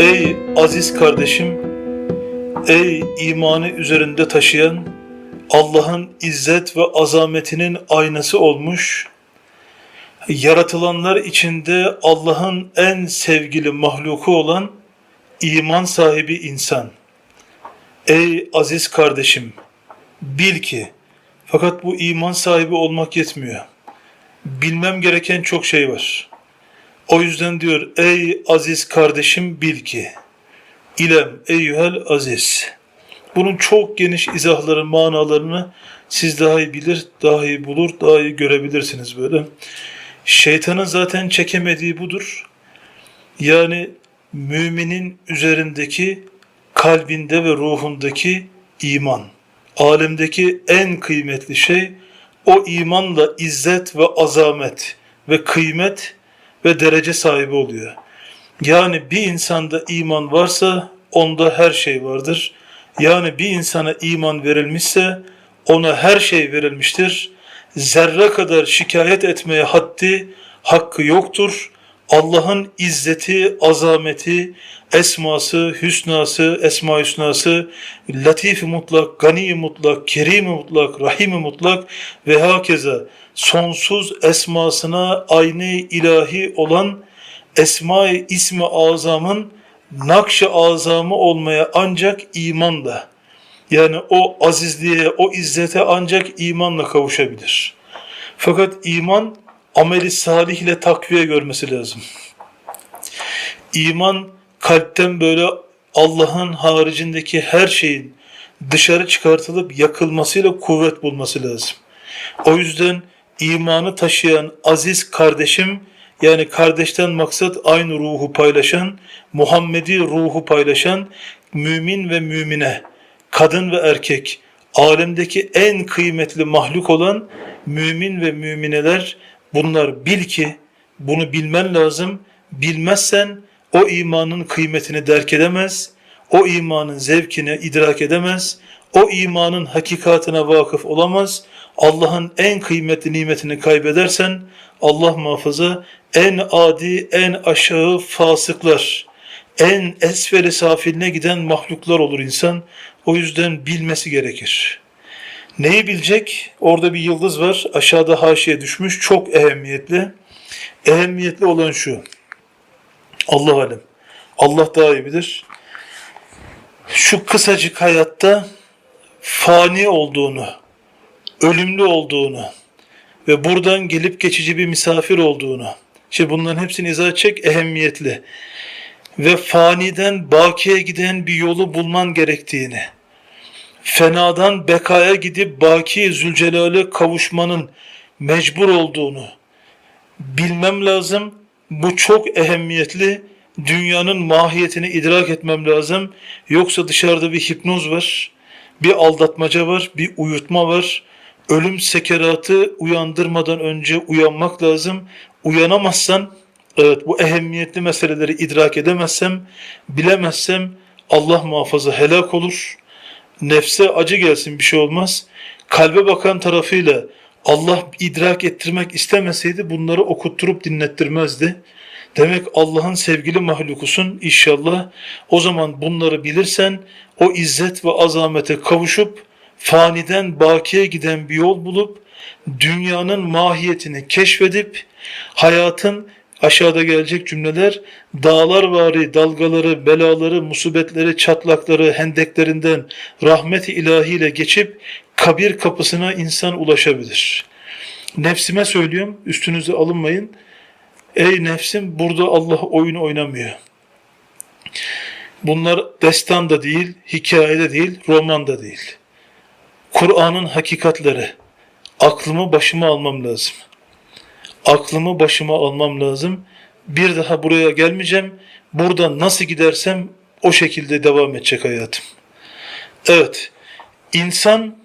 Ey aziz kardeşim, ey imanı üzerinde taşıyan, Allah'ın izzet ve azametinin aynası olmuş, yaratılanlar içinde Allah'ın en sevgili mahluku olan iman sahibi insan. Ey aziz kardeşim, bil ki, fakat bu iman sahibi olmak yetmiyor. Bilmem gereken çok şey var. O yüzden diyor ey aziz kardeşim bil ki ilem eyyuhel aziz. Bunun çok geniş izahları, manalarını siz daha iyi bilir, daha iyi bulur, daha iyi görebilirsiniz böyle. Şeytanın zaten çekemediği budur. Yani müminin üzerindeki kalbinde ve ruhundaki iman. Alemdeki en kıymetli şey o imanla izzet ve azamet ve kıymet ve derece sahibi oluyor. Yani bir insanda iman varsa onda her şey vardır. Yani bir insana iman verilmişse ona her şey verilmiştir. Zerre kadar şikayet etmeye haddi, hakkı yoktur. Allah'ın izzeti, azameti, esması, hüsnası, esma hüsnası, latif mutlak, gani mutlak, kerim mutlak, rahim mutlak ve hakeza sonsuz esmasına aynı ilahi olan esma-i ismi azamın nakş-ı azamı olmaya ancak imanla yani o azizliğe, o izzete ancak imanla kavuşabilir. Fakat iman ameli salih ile takviye görmesi lazım. İman kalpten böyle Allah'ın haricindeki her şeyin dışarı çıkartılıp yakılmasıyla kuvvet bulması lazım. O yüzden imanı taşıyan aziz kardeşim yani kardeşten maksat aynı ruhu paylaşan, Muhammedi ruhu paylaşan mümin ve mümine, kadın ve erkek, alemdeki en kıymetli mahluk olan mümin ve mümineler bunlar bil ki bunu bilmen lazım. Bilmezsen o imanın kıymetini derk edemez, o imanın zevkini idrak edemez, o imanın hakikatine vakıf olamaz. Allah'ın en kıymetli nimetini kaybedersen Allah muhafaza en adi, en aşağı fasıklar, en esferi safiline giden mahluklar olur insan. O yüzden bilmesi gerekir. Neyi bilecek? Orada bir yıldız var. Aşağıda haşiye düşmüş. Çok ehemmiyetli. Ehemmiyetli olan şu. Allah alem. Allah daha iyi bilir. Şu kısacık hayatta fani olduğunu, ölümlü olduğunu ve buradan gelip geçici bir misafir olduğunu. Şimdi bunların hepsini izah edecek ehemmiyetli. Ve faniden bakiye giden bir yolu bulman gerektiğini. Fenadan bekaya gidip baki Zülcelal'e kavuşmanın mecbur olduğunu bilmem lazım. Bu çok ehemmiyetli. Dünyanın mahiyetini idrak etmem lazım. Yoksa dışarıda bir hipnoz var, bir aldatmaca var, bir uyutma var. Ölüm sekeratı uyandırmadan önce uyanmak lazım. Uyanamazsan, evet bu ehemmiyetli meseleleri idrak edemezsem, bilemezsem Allah muhafaza helak olur. Nefse acı gelsin bir şey olmaz. Kalbe bakan tarafıyla Allah idrak ettirmek istemeseydi bunları okutturup dinlettirmezdi. Demek Allah'ın sevgili mahlukusun inşallah. O zaman bunları bilirsen o izzet ve azamete kavuşup faniden bakiye giden bir yol bulup dünyanın mahiyetini keşfedip hayatın aşağıda gelecek cümleler dağlar vari dalgaları, belaları, musibetleri, çatlakları, hendeklerinden rahmeti ilahiyle geçip kabir kapısına insan ulaşabilir. Nefsime söylüyorum, üstünüze alınmayın. Ey nefsim burada Allah oyunu oynamıyor. Bunlar destan da değil, hikayede değil, roman da değil. Kur'an'ın hakikatleri. Aklımı başıma almam lazım. Aklımı başıma almam lazım. Bir daha buraya gelmeyeceğim. Buradan nasıl gidersem o şekilde devam edecek hayatım. Evet, insan